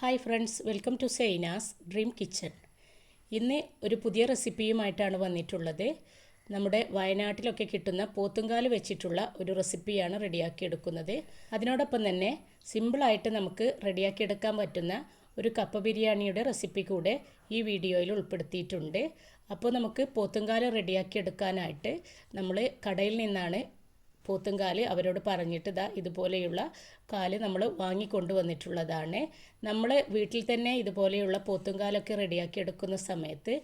Hi friends welcome to Saina's dream kitchen. ഇന്ന് ഒരു പുതിയ റെസിപ്പിയുമായിട്ടാണ് വന്നിട്ടുള്ളത്. നമ്മുടെ വയനാട്ടിലൊക്കെ കിട്ടുന്ന പോത്തുങ്കാൽ വെച്ചിട്ടുള്ള ഒരു റെസിപ്പിയാണ് റെഡിയാക്കിയെടുക്കുന്നത് അതിനോടൊപ്പം തന്നെ സിമ്പിളായിട്ട് നമുക്ക് റെഡിയാക്കിയെടുക്കാൻ പറ്റുന്ന ഒരു കപ്പ ബിരിയാണിയുടെ റെസിപ്പി കൂടെ ഈ വീഡിയോയിൽ ഉൾപ്പെടുത്തിയിട്ടുണ്ട്. അപ്പോൾ നമുക്ക് പോത്തുങ്കാൽ റെഡിയാക്കിയെടുക്കാനായിട്ട് നമ്മൾ കടയിൽ നിന്നാണ് പോത്തുംകാൽ അവരോട് പറഞ്ഞിട്ട് ഇതാ ഇതുപോലെയുള്ള കാൽ നമ്മൾ വാങ്ങിക്കൊണ്ട് വന്നിട്ടുള്ളതാണ് നമ്മൾ വീട്ടിൽ തന്നെ ഇതുപോലെയുള്ള പോത്തുംകാലൊക്കെ റെഡിയാക്കി എടുക്കുന്ന സമയത്ത്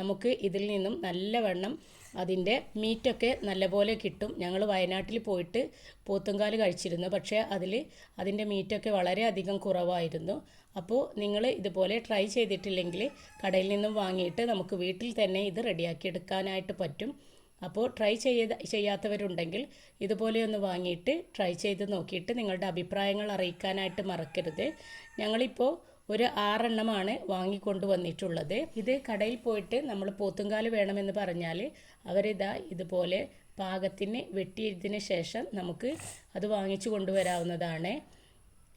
നമുക്ക് ഇതിൽ നിന്നും നല്ലവണ്ണം അതിന്റെ മീറ്റൊക്കെ നല്ലപോലെ കിട്ടും. ഞങ്ങൾ വയനാട്ടിൽ പോയിട്ട് പോത്തുംകാൽ കഴിച്ചിരുന്നു. പക്ഷേ അതിൽ അതിന്റെ മീറ്റൊക്കെ വളരെയധികം കുറവായിരുന്നു. അപ്പോൾ നിങ്ങൾ ഇതുപോലെ ട്രൈ ചെയ്തിട്ടില്ലെങ്കിൽ കടയിൽ നിന്നും വാങ്ങിയിട്ട് നമുക്ക് വീട്ടിൽ തന്നെ ഇത് റെഡിയാക്കി എടുക്കാനായിട്ട് പറ്റും. അപ്പോൾ ട്രൈ ചെയ്ത ചെയ്യാത്തവരുണ്ടെങ്കിൽ ഇതുപോലെയൊന്ന് വാങ്ങിയിട്ട് ട്രൈ ചെയ്ത് നോക്കിയിട്ട് നിങ്ങളുടെ അഭിപ്രായങ്ങൾ അറിയിക്കാനായിട്ട് മറക്കരുത്. ഞങ്ങളിപ്പോൾ ഒരു ആറെണ്ണമാണ് വാങ്ങിക്കൊണ്ട് വന്നിട്ടുള്ളത്. ഇത് കടയിൽ പോയിട്ട് നമ്മൾ പോത്തുംകാൽ വേണമെന്ന് പറഞ്ഞാൽ അവരിതാ ഇതുപോലെ പാകത്തിന് വെട്ടിയതിന് ശേഷം നമുക്ക് അത് വാങ്ങിച്ചു കൊണ്ടുവരാവുന്നതാണ്.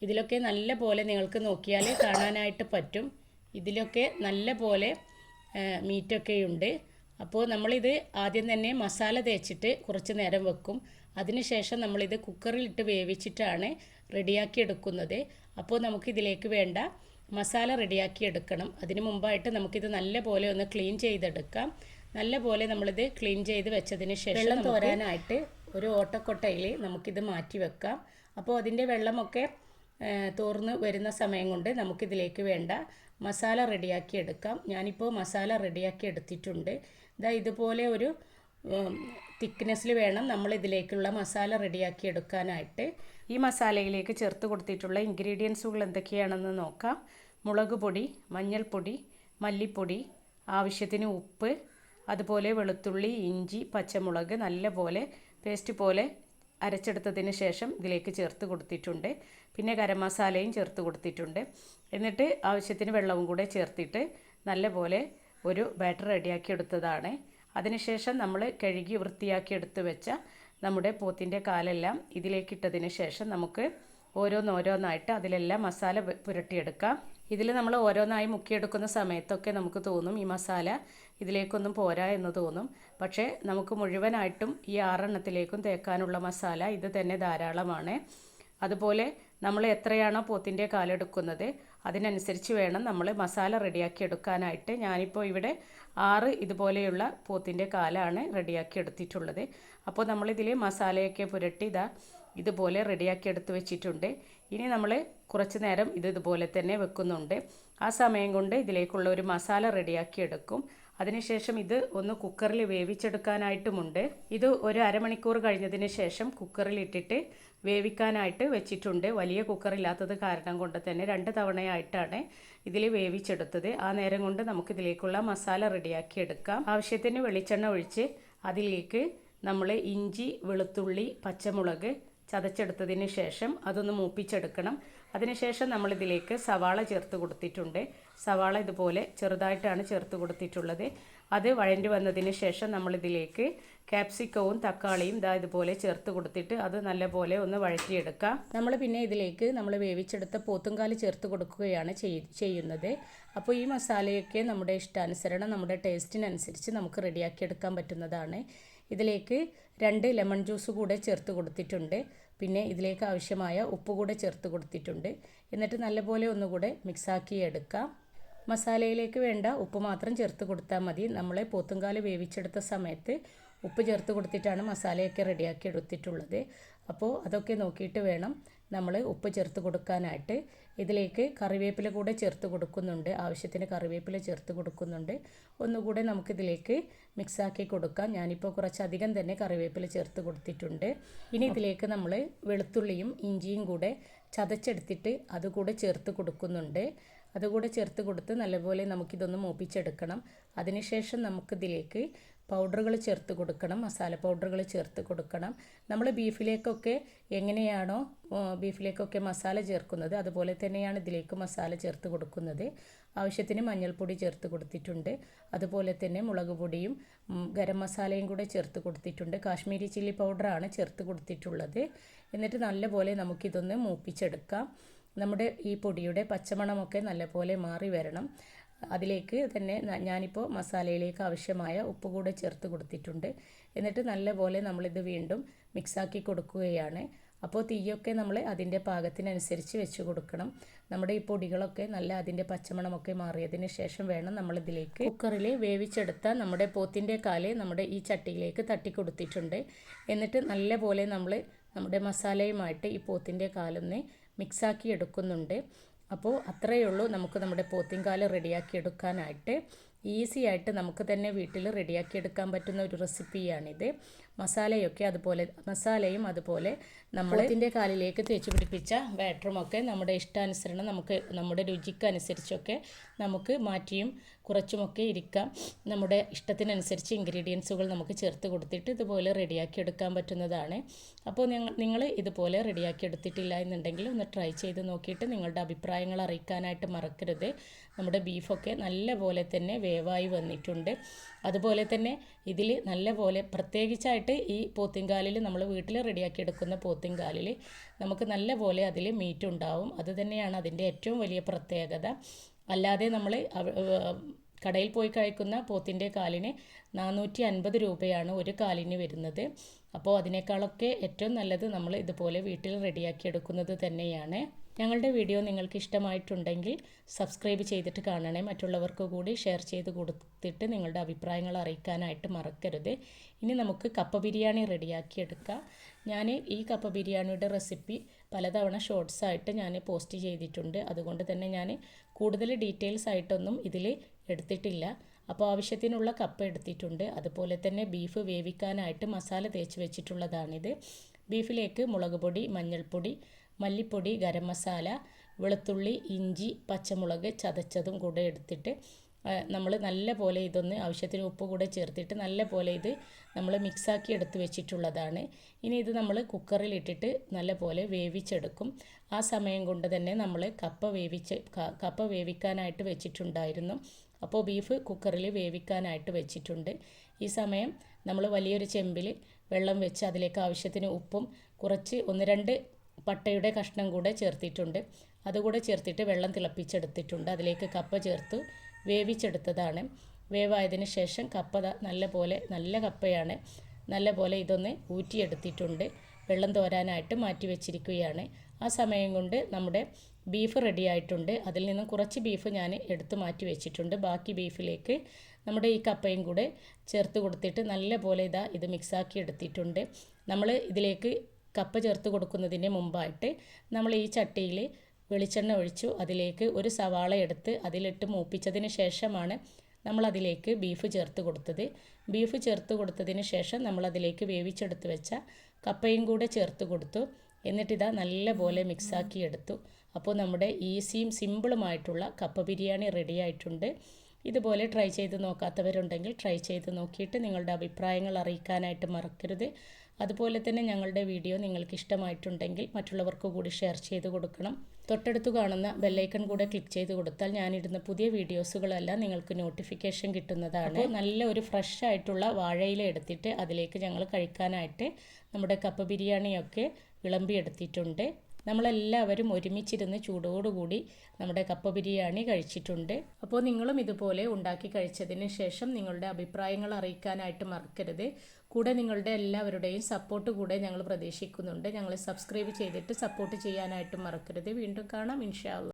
ഇതിലൊക്കെ നല്ല പോലെ നിങ്ങൾക്ക് നോക്കിയാൽ കാണാനായിട്ട് പറ്റും. ഇതിലൊക്കെ നല്ല പോലെ മീറ്റൊക്കെയുണ്ട് അപ്പോൾ നമ്മളിത് ആദ്യം തന്നെ മസാല തേച്ചിട്ട് കുറച്ച് നേരം വെക്കും. അതിനുശേഷം നമ്മളിത് കുക്കറിലിട്ട് വേവിച്ചിട്ടാണ് റെഡിയാക്കി എടുക്കുന്നത് അപ്പോൾ നമുക്കിതിലേക്ക് വേണ്ട മസാല റെഡിയാക്കി എടുക്കണം അതിന് മുമ്പായിട്ട് നമുക്കിത് നല്ല പോലെ ഒന്ന് ക്ലീൻ ചെയ്തെടുക്കാം. നല്ല പോലെ നമ്മളിത് ക്ലീൻ ചെയ്ത് വെച്ചതിന് ശേഷം വെള്ളം തോരാനായിട്ട് ഒരു ഓട്ടക്കൊട്ടയിൽ നമുക്കിത് മാറ്റി വെക്കാം. അപ്പോൾ അതിന്റെ വെള്ളമൊക്കെ തോർന്ന് വരുന്ന സമയം കൊണ്ട് നമുക്കിതിലേക്ക് വേണ്ട മസാല റെഡിയാക്കി എടുക്കാം. ഞാനിപ്പോൾ മസാല റെഡിയാക്കി എടുത്തിട്ടുണ്ട്. ഇതാ ഇതുപോലെ ഒരു തിക്നെസ്സിൽ വേണം നമ്മൾ ഇതിലേക്കുള്ള മസാല റെഡിയാക്കി എടുക്കാനായിട്ട്. ഈ മസാലയിലേക്ക് ചേർത്ത് കൊടുത്തിട്ടുള്ള ഇൻഗ്രീഡിയൻസുകൾ എന്തൊക്കെയാണെന്ന് നോക്കാം. മുളക് പൊടി മഞ്ഞൾപ്പൊടി മല്ലിപ്പൊടി ആവശ്യത്തിന് ഉപ്പ് അതുപോലെ വെളുത്തുള്ളി ഇഞ്ചി പച്ചമുളക് നല്ല പോലെ പേസ്റ്റ് പോലെ അരച്ചെടുത്തതിന് ശേഷം ഇതിലേക്ക് ചേർത്ത് കൊടുത്തിട്ടുണ്ട്. പിന്നെ ഗരം മസാലയും ചേർത്ത് കൊടുത്തിട്ടുണ്ട്. എന്നിട്ട് ആവശ്യത്തിന് വെള്ളവും കൂടെ ചേർത്തിട്ട് നല്ലപോലെ ഒരു ബാറ്റർ റെഡിയാക്കി എടുത്തതാണ്. അതിനുശേഷം നമ്മൾ കഴുകി വൃത്തിയാക്കി എടുത്ത് വെച്ച നമ്മുടെ പോത്തിന്റെ കാലെല്ലാം ഇതിലേക്കിട്ടതിന് ശേഷം നമുക്ക് ഓരോന്നോരോന്നായിട്ട് അതിലെല്ലാം മസാല പുരട്ടിയെടുക്കാം. ഇതിൽ നമ്മൾ ഓരോന്നായി മുക്കിയെടുക്കുന്ന സമയത്തൊക്കെ നമുക്ക് തോന്നും ഈ മസാല ഇതിലേക്കൊന്നും പോരാ എന്ന് തോന്നും. പക്ഷേ നമുക്ക് മുഴുവനായിട്ടും ഈ ആറെണ്ണത്തിലേക്കും തേക്കാനുള്ള മസാല ഇത് തന്നെ ധാരാളമാണ്. അതുപോലെ നമ്മൾ എത്രയാണോ പോത്തിന്റെ കാലെടുക്കുന്നത് അതിനനുസരിച്ച് വേണം നമ്മൾ മസാല റെഡിയാക്കി എടുക്കാനായിട്ട്. ഞാനിപ്പോൾ ഇവിടെ ആറ് ഇതുപോലെയുള്ള പോത്തിന്റെ കാലാണ് റെഡിയാക്കി എടുത്തിട്ടുള്ളത്. അപ്പോൾ നമ്മളിതിൽ മസാലയൊക്കെ പുരട്ടി ഇതാ ഇതുപോലെ റെഡിയാക്കി എടുത്ത് വെച്ചിട്ടുണ്ട്. ഇനി നമ്മൾ കുറച്ച് നേരം ഇത് ഇതുപോലെ തന്നെ വെക്കുന്നുണ്ട്. ആ സമയം കൊണ്ട് ഇതിലേക്കുള്ള ഒരു മസാല റെഡിയാക്കി എടുക്കും. അതിനുശേഷം ഇത് ഒന്ന് കുക്കറിൽ വേവിച്ചെടുക്കാനായിട്ടുമുണ്ട്. ഇത് ഒരു അരമണിക്കൂർ കഴിഞ്ഞതിന് ശേഷം കുക്കറിൽ ഇട്ടിട്ട് വേവിക്കാനായിട്ട് വെച്ചിട്ടുണ്ട്. വലിയ കുക്കറില്ലാത്തത് കാരണം കൊണ്ട് തന്നെ രണ്ട് തവണയായിട്ടാണ് ഇതിൽ വേവിച്ചെടുത്തത്. ആ നേരം കൊണ്ട് നമുക്കിതിലേക്കുള്ള മസാല റെഡിയാക്കി എടുക്കാം. ആവശ്യത്തിന് വെളിച്ചെണ്ണ ഒഴിച്ച് അതിലേക്ക് നമ്മൾ ഇഞ്ചി വെളുത്തുള്ളി പച്ചമുളക് ചതച്ചെടുത്തതിന് ശേഷം അതൊന്ന് മൂപ്പിച്ചെടുക്കണം. അതിനുശേഷം നമ്മളിതിലേക്ക് സവാള ചേർത്ത് കൊടുത്തിട്ടുണ്ട്. സവാള ഇതുപോലെ ചെറുതായിട്ടാണ് ചേർത്ത് കൊടുത്തിട്ടുള്ളത്. അത് വഴണ്ടി വന്നതിന് ശേഷം നമ്മളിതിലേക്ക് ക്യാപ്സിക്കവും തക്കാളിയും ഇതാ ഇതുപോലെ ചേർത്ത് കൊടുത്തിട്ട് അത് നല്ലപോലെ ഒന്ന് വഴറ്റിയെടുക്കാം. നമ്മൾ പിന്നെ ഇതിലേക്ക് നമ്മൾ വേവിച്ചെടുത്ത പോത്തുംകാൽ ചേർത്ത് കൊടുക്കുകയാണ് ചെയ്യുന്നത്. അപ്പോൾ ഈ മസാലയൊക്കെ നമ്മുടെ ഇഷ്ടാനുസരണം നമ്മുടെ ടേസ്റ്റിനനുസരിച്ച് നമുക്ക് റെഡിയാക്കിയെടുക്കാൻ പറ്റുന്നതാണ്. ഇതിലേക്ക് രണ്ട് ലെമൺ ജ്യൂസ് കൂടെ ചേർത്ത് കൊടുത്തിട്ടുണ്ട്. പിന്നെ ഇതിലേക്ക് ആവശ്യമായ ഉപ്പ് കൂടെ ചേർത്ത് കൊടുത്തിട്ടുണ്ട്. എന്നിട്ട് നല്ലപോലെ ഒന്നുകൂടെ മിക്സാക്കി എടുക്കാം. മസാലയിലേക്ക് വേണ്ട ഉപ്പ് മാത്രം ചേർത്ത് കൊടുത്താൽ മതി. നമ്മളെ പോത്തുംകാൽ വേവിച്ചെടുത്ത സമയത്ത് ഉപ്പ് ചേർത്ത് കൊടുത്തിട്ടാണ് മസാലയൊക്കെ റെഡിയാക്കി എടുത്തിട്ടുള്ളത്. അപ്പോൾ അതൊക്കെ നോക്കിയിട്ട് വേണം. നമ്മൾ ഉപ്പ് ചേർത്ത് കൊടുക്കാനായിട്ട് ഇതിലേക്ക് കറിവേപ്പില കൂടെ ചേർത്ത് കൊടുക്കുന്നുണ്ട്. ആവശ്യത്തിന് കറിവേപ്പില ചേർത്ത് കൊടുക്കുന്നുണ്ട്. ഒന്നുകൂടെ നമുക്കിതിലേക്ക് മിക്സാക്കി കൊടുക്കാം. ഞാനിപ്പോൾ കുറച്ചധികം തന്നെ കറിവേപ്പില ചേർത്ത് കൊടുത്തിട്ടുണ്ട്. ഇനി ഇതിലേക്ക് നമ്മൾ വെളുത്തുള്ളിയും ഇഞ്ചിയും കൂടെ ചതച്ചെടുത്തിട്ട് അതുകൂടെ ചേർത്ത് കൊടുക്കുന്നുണ്ട്. അതുകൂടെ ചേർത്ത് കൊടുത്ത് നല്ലപോലെ നമുക്കിതൊന്ന് മൂപ്പിച്ചെടുക്കണം. അതിനുശേഷം നമുക്കിതിലേക്ക് പൗഡറുകൾ ചേർത്ത് കൊടുക്കണം. മസാല പൗഡറുകൾ ചേർത്ത് കൊടുക്കണം. നമ്മൾ ബീഫിലേക്കൊക്കെ എങ്ങനെയാണോ ബീഫിലേക്കൊക്കെ മസാല ചേർക്കുന്നത് അതുപോലെ തന്നെയാണ് ഇതിലേക്ക് മസാല ചേർത്ത് കൊടുക്കുന്നത്. ആവശ്യത്തിന് മഞ്ഞൾപ്പൊടി ചേർത്ത് കൊടുത്തിട്ടുണ്ട്. അതുപോലെ തന്നെ മുളക് പൊടിയും ഗരം മസാലയും കൂടെ ചേർത്ത് കൊടുത്തിട്ടുണ്ട്. കാശ്മീരി ചില്ലി പൗഡറാണ് ചേർത്ത് കൊടുത്തിട്ടുള്ളത്. എന്നിട്ട് നല്ലപോലെ നമുക്കിതൊന്ന് മൂപ്പിച്ചെടുക്കാം. നമ്മുടെ ഈ പൊടിയുടെ പച്ചമണമൊക്കെ നല്ലപോലെ മാറി വരണം. അതിലേക്ക് തന്നെ ഞാനിപ്പോൾ മസാലയിലേക്ക് ആവശ്യമായ ഉപ്പ് കൂടെ ചേർത്ത് കൊടുത്തിട്ടുണ്ട്. എന്നിട്ട് നല്ലപോലെ നമ്മളിത് വീണ്ടും മിക്സാക്കി കൊടുക്കുകയാണ്. അപ്പോൾ തീയൊക്കെ നമ്മൾ അതിന്റെ പാകത്തിനനുസരിച്ച് വെച്ച് കൊടുക്കണം. നമ്മുടെ ഈ പൊടികളൊക്കെ നല്ല അതിന്റെ പച്ചമണമൊക്കെ മാറിയതിന് ശേഷം വേണം നമ്മളിതിലേക്ക് കുക്കറിൽ വേവിച്ചെടുത്ത നമ്മുടെ പോത്തിന്റെ കാൽ നമ്മുടെ ഈ ചട്ടിയിലേക്ക് തട്ടി കൊടുത്തിട്ടുണ്ട്. എന്നിട്ട് നല്ലപോലെ നമ്മൾ നമ്മുടെ മസാലയുമായിട്ട് ഈ പോത്തിന്റെ കാലൊന്ന് മിക്സാക്കി എടുക്കുന്നുണ്ട്. അപ്പോൾ അത്രയേ ഉള്ളൂ നമുക്ക് നമ്മുടെ പോത്തിൻകാൽ റെഡിയാക്കി എടുക്കാനായിട്ട്. ഈസി ആയിട്ട് നമുക്ക് തന്നെ വീട്ടിൽ റെഡിയാക്കി എടുക്കാൻ പറ്റുന്ന ഒരു റെസിപ്പിയാണിത്. മസാലയൊക്കെ അതുപോലെ മസാലയും അതുപോലെ നമ്മൾ ഇതിന്റെ കാലിലേക്ക് തേച്ച് പിടിപ്പിച്ച ബാറ്ററുമൊക്കെ നമ്മുടെ ഇഷ്ടാനുസരണം നമുക്ക് നമ്മുടെ രുചിക്കനുസരിച്ചൊക്കെ നമുക്ക് മാറ്റിയും കുറച്ചുമൊക്കെ ഇരിക്കാം. നമ്മുടെ ഇഷ്ടത്തിനനുസരിച്ച് ഇൻഗ്രീഡിയൻസുകൾ നമുക്ക് ചേർത്ത് കൊടുത്തിട്ട് ഇതുപോലെ റെഡിയാക്കി എടുക്കാൻ പറ്റുന്നതാണ്. അപ്പോൾ നിങ്ങൾ നിങ്ങൾ ഇതുപോലെ റെഡിയാക്കി എടുത്തിട്ടില്ല എന്നുണ്ടെങ്കിൽ ഒന്ന് ട്രൈ ചെയ്ത് നോക്കിയിട്ട് നിങ്ങളുടെ അഭിപ്രായങ്ങൾ അറിയിക്കാനായിട്ട് മറക്കരുത്. നമ്മുടെ ബീഫൊക്കെ നല്ല പോലെ തന്നെ വേവായി വന്നിട്ടുണ്ട്. അതുപോലെ തന്നെ ഇതിൽ നല്ല പോലെ പ്രത്യേകിച്ചായിട്ട് ഈ പോത്തിൻകാലിൽ നമ്മൾ വീട്ടിൽ റെഡിയാക്കി എടുക്കുന്ന പോത്തിൻകാലിൽ നമുക്ക് നല്ല പോലെ അതിൽ മീറ്റ് ഉണ്ടാവും. അതുതന്നെയാണ് അതിന്റെ ഏറ്റവും വലിയ പ്രത്യേകത. അല്ലാതെ നമ്മൾ കടയിൽ പോയി കഴിക്കുന്ന പോത്തിന്റെ കാലിന് നാനൂറ്റി അൻപത് രൂപയാണ് ഒരു കാലിന് വരുന്നത്. അപ്പോൾ അതിനേക്കാളൊക്കെ ഏറ്റവും നല്ലത് നമ്മൾ ഇതുപോലെ വീട്ടിൽ റെഡിയാക്കി എടുക്കുന്നത് തന്നെയാണ്. ഞങ്ങളുടെ വീഡിയോ നിങ്ങൾക്ക് ഇഷ്ടമായിട്ടുണ്ടെങ്കിൽ സബ്സ്ക്രൈബ് ചെയ്തിട്ട് കാണണേ. മറ്റുള്ളവർക്ക് കൂടി ഷെയർ ചെയ്ത് കൊടുത്തിട്ട് നിങ്ങളുടെ അഭിപ്രായങ്ങൾ അറിയിക്കാനായിട്ട് മറക്കരുത്. ഇനി നമുക്ക് കപ്പ ബിരിയാണി റെഡിയാക്കി എടുക്കാം. ഞാൻ ഈ കപ്പ ബിരിയാണിയുടെ റെസിപ്പി പലതവണ ഷോർട്സ് ആയിട്ട് ഞാൻ പോസ്റ്റ് ചെയ്തിട്ടുണ്ട്. അതുകൊണ്ട് തന്നെ ഞാൻ കൂടുതൽ ഡീറ്റെയിൽസ് ആയിട്ടൊന്നും ഇതിൽ എടുത്തിട്ടില്ല. അപ്പോൾ ആവശ്യത്തിനുള്ള കപ്പ് എടുത്തിട്ടുണ്ട്. അതുപോലെ തന്നെ ബീഫ് വേവിക്കാനായിട്ട് മസാല തേച്ച് വെച്ചിട്ടുള്ളതാണിത്. ബീഫിലേക്ക് മുളക് പൊടി മഞ്ഞൾപ്പൊടി മല്ലിപ്പൊടി ഗരം മസാല വെളുത്തുള്ളി ഇഞ്ചി പച്ചമുളക് ചതച്ചതും കൂടെ എടുത്തിട്ട് നമ്മൾ നല്ല പോലെ ഇതൊന്ന് ആവശ്യത്തിന് ഉപ്പ് കൂടെ ചേർത്തിട്ട് നല്ല പോലെ ഇത് നമ്മൾ മിക്സാക്കി എടുത്ത് വെച്ചിട്ടുള്ളതാണ്. ഇനി ഇത് നമ്മൾ കുക്കറിലിട്ടിട്ട് നല്ല പോലെ വേവിച്ചെടുക്കും. ആ സമയം കൊണ്ട് തന്നെ നമ്മൾ കപ്പ വേവിച്ച് കപ്പ വേവിക്കാനായിട്ട് വെച്ചിട്ടുണ്ടായിരുന്നു. അപ്പോൾ ബീഫ് കുക്കറിൽ വേവിക്കാനായിട്ട് വെച്ചിട്ടുണ്ട്. ഈ സമയം നമ്മൾ വലിയൊരു ചെമ്പിൽ വെള്ളം വെച്ച് അതിലേക്ക് ആവശ്യത്തിന് ഉപ്പും കുറച്ച് ഒന്ന് രണ്ട് പട്ടയുടെ കഷ്ണം കൂടെ ചേർത്തിട്ടുണ്ട്. അതുകൂടെ ചേർത്തിട്ട് വെള്ളം തിളപ്പിച്ചെടുത്തിട്ടുണ്ട്. അതിലേക്ക് കപ്പ ചേർത്ത്. വേവിച്ചെടുത്തതാണ്. വേവായതിന് ശേഷം കപ്പ നല്ല പോലെ നല്ല കപ്പയാണ്. നല്ല പോലെ ഇതൊന്ന് ഊറ്റിയെടുത്തിട്ടുണ്ട്. വെള്ളം തോരാനായിട്ട് മാറ്റി വെച്ചിരിക്കുകയാണ് ആ സമയം കൊണ്ട് നമ്മുടെ ബീഫ് റെഡി ആയിട്ടുണ്ട് അതിൽ നിന്നും കുറച്ച് ബീഫ് ഞാൻ എടുത്ത് മാറ്റി വെച്ചിട്ടുണ്ട് ബാക്കി ബീഫിലേക്ക് നമ്മുടെ ഈ കപ്പയും കൂടെ ചേർത്ത് കൊടുത്തിട്ട് നല്ല പോലെ ഇതാ ഇത് മിക്സാക്കി എടുത്തിട്ടുണ്ട്. നമ്മൾ ഇതിലേക്ക് കപ്പ ചേർത്ത് കൊടുക്കുന്നതിന് മുമ്പായിട്ട് നമ്മൾ ഈ ചട്ടിയിൽ വെളിച്ചെണ്ണ ഒഴിച്ചു. അതിലേക്ക് ഒരു സവാള എടുത്ത് അതിലിട്ട് മൂപ്പിച്ചതിന് ശേഷമാണ് നമ്മളതിലേക്ക് ബീഫ് ചേർത്ത് കൊടുത്തത്. ബീഫ് ചേർത്ത് കൊടുത്തതിന് ശേഷം നമ്മളതിലേക്ക് വേവിച്ചെടുത്ത് വെച്ച കപ്പയും കൂടെ ചേർത്ത് കൊടുത്തു. എന്നിട്ടിതാ നല്ല പോലെ മിക്സാക്കി എടുത്തു. അപ്പോൾ നമ്മുടെ ഈസിയും സിമ്പിളുമായിട്ടുള്ള കപ്പ ബിരിയാണി റെഡിയായിട്ടുണ്ട് ഇതുപോലെ ട്രൈ ചെയ്ത് നോക്കാത്തവരുണ്ടെങ്കിൽ ട്രൈ ചെയ്ത് നോക്കിയിട്ട് നിങ്ങളുടെ അഭിപ്രായങ്ങൾ അറിയിക്കാനായിട്ട് മറക്കരുത്. അതുപോലെ തന്നെ ഞങ്ങളുടെ വീഡിയോ നിങ്ങൾക്ക് ഇഷ്ടമായിട്ടുണ്ടെങ്കിൽ മറ്റുള്ളവർക്ക് കൂടി ഷെയർ ചെയ്ത് കൊടുക്കണം. തൊട്ടടുത്ത് കാണുന്ന ബെല്ലൈക്കൺ കൂടെ ക്ലിക്ക് ചെയ്ത് കൊടുത്താൽ ഞാനിടുന്ന പുതിയ വീഡിയോസുകളെല്ലാം നിങ്ങൾക്ക് നോട്ടിഫിക്കേഷൻ കിട്ടുന്നതാണ്. നല്ല ഒരു ഫ്രഷ് ആയിട്ടുള്ള വാഴയില എടുത്തിട്ട് അതിലേക്ക് ഞങ്ങൾ കഴിക്കാനായിട്ട് നമ്മുടെ കപ്പ് ബിരിയാണിയൊക്കെ വിളമ്പിയെടുത്തിട്ടുണ്ട്. നമ്മളെല്ലാവരും ഒരുമിച്ചിരുന്ന് ചൂടോടുകൂടി നമ്മുടെ കപ്പ ബിരിയാണി കഴിച്ചിട്ടുണ്ട്. അപ്പോൾ നിങ്ങളും ഇതുപോലെ ഉണ്ടാക്കി കഴിച്ചതിന് ശേഷം നിങ്ങളുടെ അഭിപ്രായങ്ങൾ അറിയിക്കാനായിട്ട് മറക്കരുത്. കൂടെ നിങ്ങളുടെ എല്ലാവരുടെയും സപ്പോർട്ട് കൂടെ ഞങ്ങൾ പ്രതീക്ഷിക്കുന്നുണ്ട്. ഞങ്ങൾ സബ്സ്ക്രൈബ് ചെയ്തിട്ട് സപ്പോർട്ട് ചെയ്യാനായിട്ട് മറക്കരുത്. വീണ്ടും കാണാം. ഇൻഷാല്ല